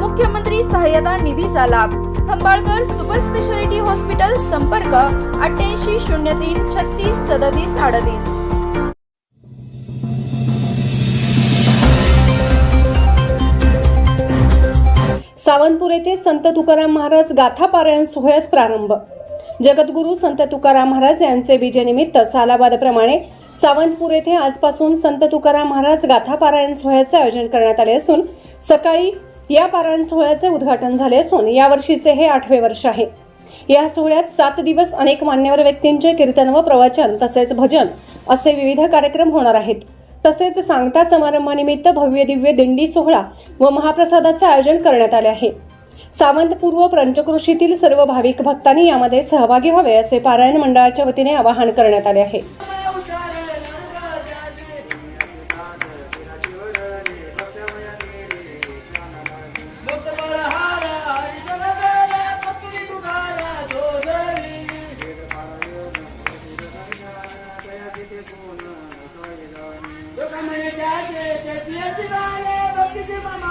मुख्यमंत्री सहाय्यता निधीचा लाभ. खंबाळकर सुपर स्पेशालिटी हॉस्पिटल संपर्क अठ्ठ्याऐंशी शून्य तीन छत्तीस सदतीस अडतीस. सावंतपूर येथे संत तुकाराम महाराज गाथा पारायण सोहळ्यास प्रारंभ. जगद्गुरू संत तुकाराम महाराज यांचे विजयनिमित्त सालाबादप्रमाणे सावंतपूर येथे आजपासून संत तुकाराम महाराज गाथा पारायण सोहळ्याचे आयोजन करण्यात आले असून सकाळी या पारायण सोहळ्याचे उद्घाटन झाले असून यावर्षीचे हे आठवे वर्ष आहे. या सोहळ्यात सात दिवस अनेक मान्यवर व्यक्तींचे कीर्तन व प्रवचन तसेच भजन असे विविध कार्यक्रम होणार आहेत. तसेच सांगता समारंभानिमित्त भव्य दिव्य दिंडी सोहळा व महाप्रसादाचे आयोजन करण्यात आले आहे. सावंतपूर्व पंचकृषीतील सर्व भाविक भक्तांनी यामध्ये सहभागी व्हावे असे पारायण मंडळाच्या वतीने आवाहन करण्यात आले आहे. Meine Tage, das wird sie